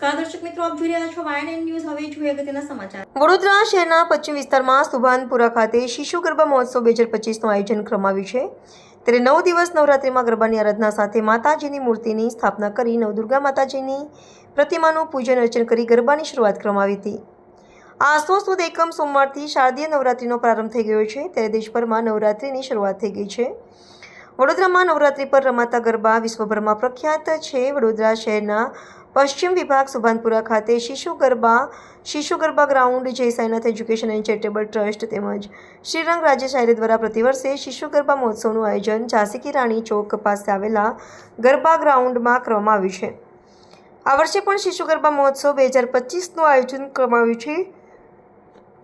નમસ્કાર, દર્શક મિત્રો, આપ જોઈ રહ્યા છો વાયન ન્યૂઝ હવે જોઈએ અગત્યના સમાચાર. વડોદરા શહેરના પશ્ચિમ વિસ્તારમાં સુભાનપુરા ખાતે શિશુ ગરબા મહોત્સવ બે હજાર પચીસનું આયોજન કરવામાં છે. ત્યારે નવ દિવસ નવરાત્રિમાં ગરબાની આરાધના સાથે માતાજીની મૂર્તિની સ્થાપના કરી નવદુર્ગા માતાજીની પ્રતિમાનું પૂજન અર્ચન કરી ગરબાની શરૂઆત કરવામાં હતી. આ આસ્વાસ્વદ એકમ સોમવારથી શારદીય નવરાત્રિનો પ્રારંભ થઈ ગયો છે. ત્યારે દેશભરમાં નવરાત્રિની શરૂઆત થઈ ગઈ છે. વડોદરામાં નવરાત્રિ પર રમાતા ગરબા વિશ્વભરમાં પ્રખ્યાત છે. વડોદરા શહેરના પશ્ચિમ વિભાગ સુભાનપુરા ખાતે શિશુ garba Shishu Garba ground Jay Sainath education and charitable trust તેમજ શ્રીરંગ રાજ્ય શાયરી દ્વારા પ્રતિવર્ષે શિશુ ગરબા મહોત્સવનું આયોજન ઝાંસી કી રાણી ચોક પાસે આવેલા ગરબા ગ્રાઉન્ડમાં કરવામાં આવ્યું છે. આ વર્ષે પણ શિશુ ગરબા મહોત્સવ બે હજાર પચીસનું આયોજન કરવામાં આવ્યું છે.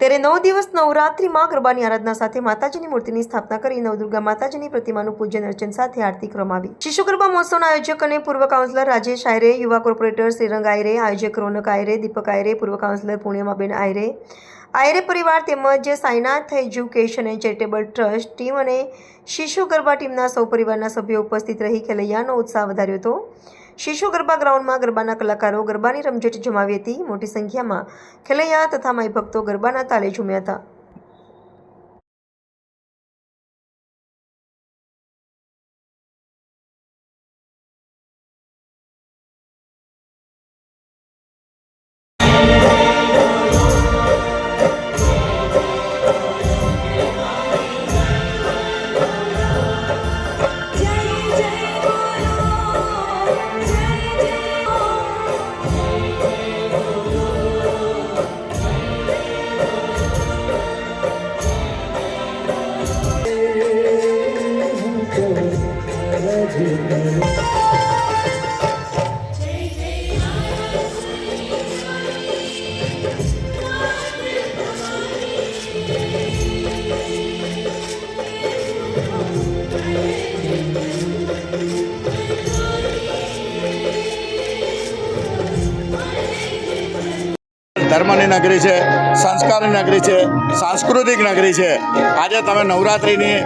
ત્યારે નવ દિવસ નવરાત્રિમાં ગરબાની આરાધના સાથે માતાજીની મૂર્તિની સ્થાપના કરી નવદુર્ગા માતાજીની પ્રતિમાનું પૂજન અર્ચન સાથે આરતી કરવામાં આવી. શિશુ ગરબા મહોત્સવના આયોજક અને પૂર્વ કાઉન્સિલર રાજેશ આયરે, યુવા કોર્પોરેટર શ્રીરંગ આયરે, આયોજક રોનક આયરે, દીપક આયરે, પૂર્વ કાઉન્સિલર પૂર્ણિમાબેન આયરે આયરે પરિવાર તેમજ Sainath education and charitable trust team અને શિશુ ગરબા ટીમના સૌ પરિવારના સભ્યો ઉપસ્થિત રહી ખેલૈયાનો ઉત્સાહ વધાર્યો હતો. શિશુ ગરબા ગ્રાઉન્ડમાં ગરબાના કલાકારો ગરબાની રમઝટ જમાવી હતી. મોટી સંખ્યામાં ખેલૈયા તથા માઈ ભક્તો ગરબાના તાલે ઝૂમ્યા હતા. ધર્મની નગરી છે, સંસ્કારની નગરી છે, સાંસ્કૃતિક નગરી છે. આજે તમે નવરાત્રિની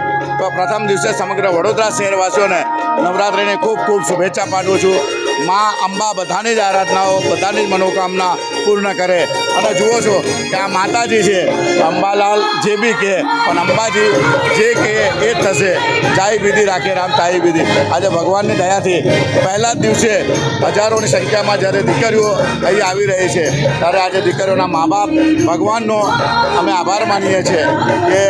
પ્રથમ દિવસે સમગ્ર વડોદરા શહેરવાસીઓને નવરાત્રિની ખૂબ ખૂબ શુભેચ્છા પાઠવું છું. મા અંબા બધાની જ આરાધનાઓ, બધાની જ મનોકામના પૂર્ણ કરે. અને જુઓ છો કે આ માતાજી છે, અંબાલાલ જે બી કહે, પણ અંબાજી જે કહે એ જ થશે. જાય વિધિ રાખે, રામ તાઈ વિધિ આજે ભગવાનની દયાથી પહેલા જ દિવસે હજારોની સંખ્યામાં જ્યારે દીકરીઓ અહીં આવી રહી છે, ત્યારે આજે દીકરીઓના મા બાપ ભગવાનનો અમે આભાર માનીએ છીએ કે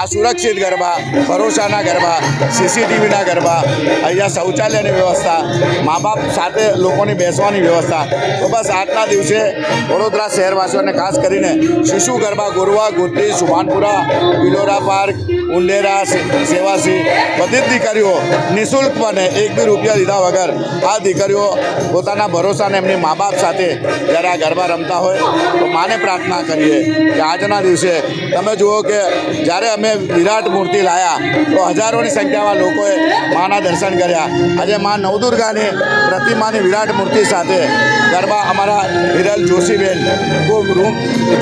આ સુરક્ષિત ગરબા, ભરોસાના ગરબા સીસીટીવીના ગરબા, અહીંયા શૌચાલયની વ્યવસ્થા મા બાપ સાથે લોકોની બેસવાની વ્યવસ્થા. તો બસ આજના દિવસે વડોદરા શહેરવાસીઓને ખાસ કરીને શિશુ ગરબા ગોરવા, ગોત્રી, સુભાનપુરા વિલોરા પાર્ક, ઉંડેરા, સેવાસી, બધી જ દીકરીઓ નિઃશુલ્કપણે એક બી રૂપિયા લીધા વગર આ દીકરીઓ પોતાના ભરોસાને એમની મા બાપ સાથે જ્યારે આ ગરબા રમતા હોય, તો માને પ્રાર્થના કરીએ કે આજના દિવસે તમે જુઓ કે જ્યારે અમે વિરાટ મૂર્તિ લાયા, તો હજારોની સંખ્યામાં લોકોએ માના દર્શન કર્યા. આજે મા નવદુર્ગાની પ્રતિમાની વિરાટ મૂર્તિ સાથે ગરબા અમારા હિરલ જોશીબેન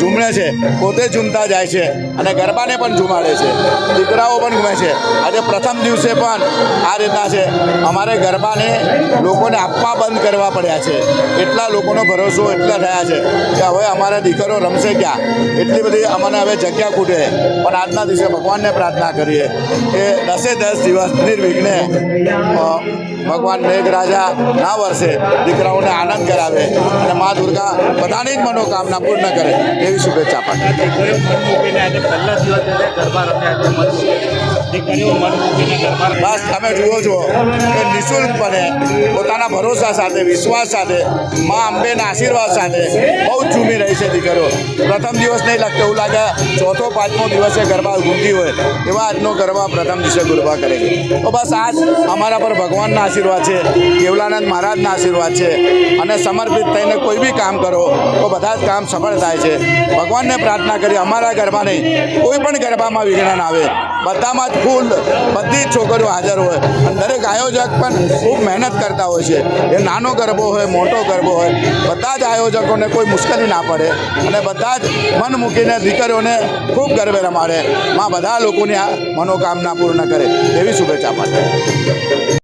ઝૂમણે છે, પોતે ઝૂમતા જાય છે અને ગરબાને પણ ઝુમાડે છે. દીકરાઓ પણ ઘૂમે છે. આજે પ્રથમ દિવસે પણ આ રીતના છે. અમારે ગરબાને લોકોને આપવા બંધ કરવા પડ્યા છે. એટલા લોકોનો ભરોસો એટલા થયા છે કે હવે અમારા દીકરો રમશે ક્યાં? એટલી બધી અમને હવે જગ્યા ખૂટે. પણ આજના દિવસે ભગવાનને પ્રાર્થના કરીએ કે દસે દસ દિવસ નિર્વિઘ્ને ભગવાન મેઘરાજા ના વર્ષે દીકરાઓને આનંદ કરાવે અને મા દુર્ગા બધાની જ મનોકામના પૂર્ણ કરે એવી શુભેચ્છા પાઠવે બસ, તમે જુઓ છો કે નિઃશુલ્કપણે પોતાના ભરોસા સાથે, વિશ્વાસ સાથે, મા અંબેના આશીર્વાદ સાથે બહુ જ ઝૂમી રહી છે દીકરીઓ પ્રથમ દિવસ નહીં લાગતો, એવું લાગે ચોથો, પાંચમો દિવસે ગરબા ઘૂમતી હોય, એવા આજનો ગરબા પ્રથમ દિવસે ગરબા કરે છે. તો બસ, આજ અમારા પર ભગવાનના આશીર્વાદ છે. કેવલાનંદ મહારાજના આશીર્વાદ છે અને સમર્પિત થઈને કોઈ બી કામ કરો તો બધા જ કામ સફળ થાય છે. ભગવાનને પ્રાર્થના કરી અમારા ગરબા નહીં કોઈ પણ ગરબામાં વિઘ્ન આવે. બધામાં જ ફૂલ, બધી જ છોકરીઓ હાજર હોય. અને દરેક આયોજક પણ ખૂબ મહેનત કરતા હોય છે. એ નાનો ગરબો હોય, મોટો ગરબો હોય, બધા જ આયોજકોને કોઈ મુશ્કેલી ના પડે. અને બધા જ મન મૂકીને દીકરીઓને ખૂબ ગરબે રમાડે. માં બધા લોકોની આ મનોકામના પૂર્ણ કરે. એવી શુભેચ્છા પાઠવે.